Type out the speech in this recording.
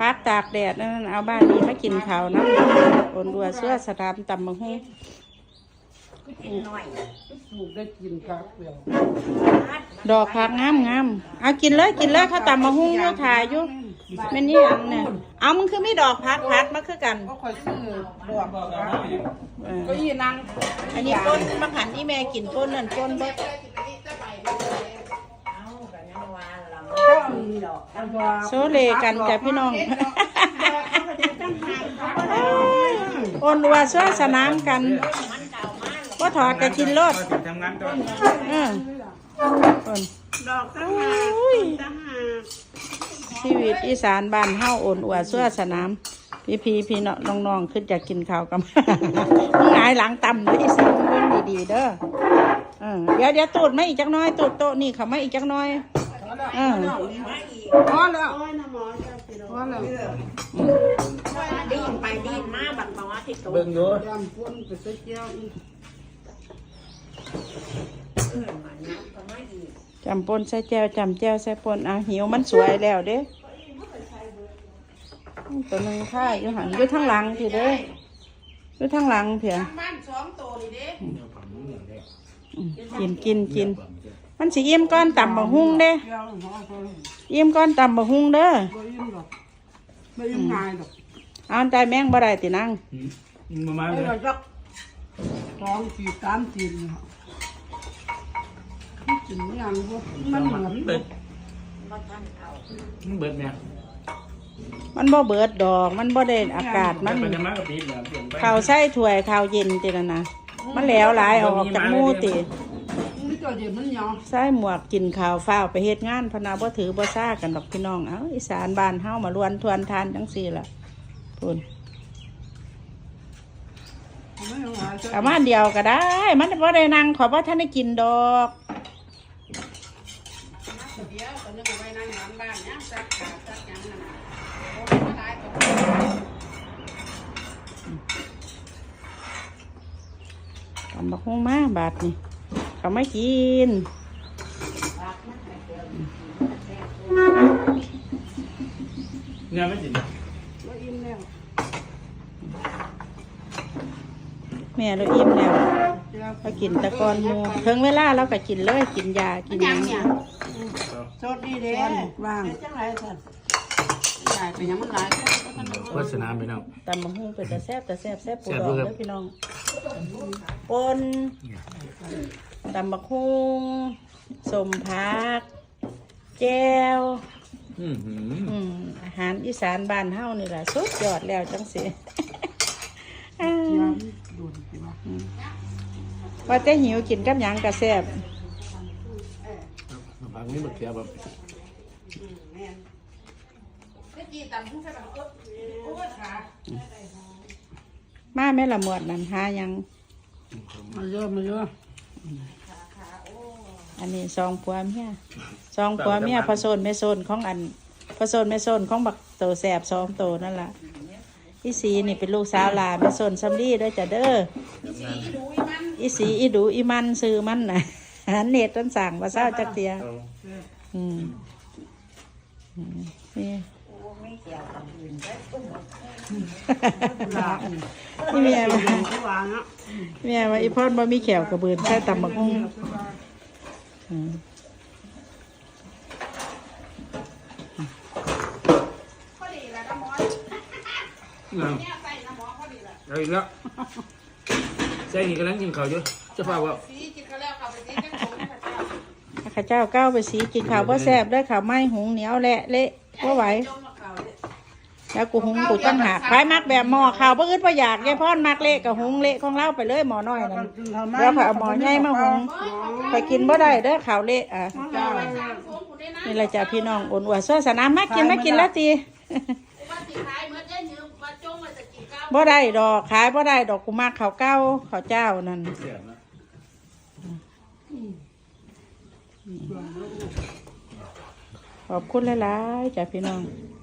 พักตากแดดนั่นเอาบ้านนี้มากินข้าวนะโอนดัวเสื้อสถามตำบังฮูปลูกได้กินครับเดียวดอกผักงามงามเอากินเลยกินเลยเขาตำบังฮูเขาถ่ายอยู่แม่นี่อันเนี่ยเอามึงคือไมีดอกพักพักมาคือกันก็คอยซื้อดอกครับเออก็ยีนังอันนี้ป้นมะขันที่แม่กินป้นนั่นป้นเบิด โซเลกันจ้ะพี่น้องโอนวัวช่วยสนามกันว่าถอดแต่กินรถทำงานก่อนเออโอนดอกตั้งโอ้ยชีวิตอีสานบ้านเฮาโอนอวดช่วยสนามพี่พี่พี่น้องน้องๆขึ้นจะกินข้าวกันมึงหงายหลังต่ำเลยอีสิมึงเบิ่งดีๆเด้อเออเดี๋ยวเดี๋ยวตูดมาอีกจักหน้อยตูดโต๊ะนี่เขามาอีกจักหน้อยเออพอแล้วพอแล้วดีนไปดีนมาบักมาว่าที่ตัวเบิ่งดูยำพ่นไปใส่แก้วอีกเอื่นมาจำปนใส่แจวจำแจวใส่ปนอะหิวมันสวยแล้วเด้ตัวหนึ่งค่าอยู่หันอยู่ทั้งหลังพี่เด้อยู่ทั้งหลังเพียบ้านสองตัวนี่เด้กินกินกิน มันสิอิ่มก้อนต่ำบักหุ่งเด้แก้วหัวเขาอิ่มก้อนต่ำบักหุ่งเด้อบ่อิ่มดอกไม่อิ่มง่ายดอกเอาใจแมงบ่ได้ตินังมามาไอ้เลยดอกจักสองสี่สามสี่นี่ครับกินอย่างพวกมันเหมือนเบิดก็ท่านเอามันเบิดเนี่ยมันบ่เบิดดอกมันบ่ได้อากาศมันไปจะมากับปีเนี่ยเปลี่ยนไปข้าวใส่ถ้วยข้าวเย็นตินะนะมันแล้วหลายเอาออกจากหมูตินี่ ตัวเดียวมันเหนียวใส่หมวกกินข้าวฟ้าวไปเฮ็ดงานพะนาบ่ถือบ่ซ่ากันดอกพี่น้องเอ้าอีสานบ้านเฮามาลวนทวนทานจังซี่ล่ะพุ่นไม่เอาหลายกะมาอันเดียวก็ได้ มันบ่ได้นั่งขอบ่ทันได้กินดอกเดียวตอนนึงเอาไว้นั่งหลังบ้านเนี่ยซักขาซักหยังนั่นน่ะโอ้ยหลายตัวทำบักฮุ้งมาบาทนี่ เขาไม่กินเนี่ยไม่จินว่าอิ่มแล้วแม่เราอิ่มแล้วเดี๋ยวเรากินแตะกอนหมูถึงเวลาเราก็กินเลยกินยากินหยังสดดีเด้ว่างจังไรสันใหญ่ไปยังมันหลายโฆษณาไปน้องตำบักฮุ้งเป็นตะแซ่บตะแซ่บแซ่บปูแซ่บดองด้วยครับเด้อพี่น้องปน ตำบักฮุ้งสมพัก แก้วอืมหืมอืมอาหารอีสานบ้านเฮานี่แหละสุดยอดแล้วจังสิอ่าดูดีว่าว่าแต่หิวกินกับหยังกะแซ่บผักนี่บักเขียแบบมาแม่ละหมวดนั่นหาหยัง มาเยอะมาเยอะ อันนี้ซองผัวเมียซองผัวเมียผสมไม่โซนของอันผสมไม่โซนของบักโตแสบซองโตนั่นล่ะอีสีนี่เป็นลูกสาวหลาไม่โซนซัมลี่ด้วยจ้ะเด้ออีสีอีดูอีมันซื้อมันน่ะหันเน็ตต้นสั่งมาเศร้าจักเตียอืมอืมนี่ไม่เกี่ยวกับอื่นได้ตุ้มลานี่เมียมาที่วางอะเมียมาอีพ่อนบ่มีแขวกระเบือนแค่ตำบักหุ่ง อืมเอาอีกแล้วใส่นี่กำลังกินข้าวอยู่จะฝากว่าข้าเจ้าก้าวไปสีกินข้าวบ่แซ่บได้อข้าวไหม้หุงเหนียวแหละเละบ่ไหว แล้วกูหุงกูตั้งหากใครมักแบบหม้อข้าวบ่อึดบ่อยากยายพ่อนมักเละก็หุงเละของเราไปเลยหม้อน้อยนั่นเดี๋ยวข้อยเอาหม้อใหญ่มาหุงไปกินบ่ได้เด้อข้าวเละอะจ้านี่แหละจ้ะพี่น้องอุ่นอวดสวยสนามมากินมากินแล้วตีบ่ได้ดอกขายบ่ได้ดอกกูมากข้าวเก้าข้าวเจ้านั่นเสียบนะขอบคุณหลายๆจ้ะพี่น้องค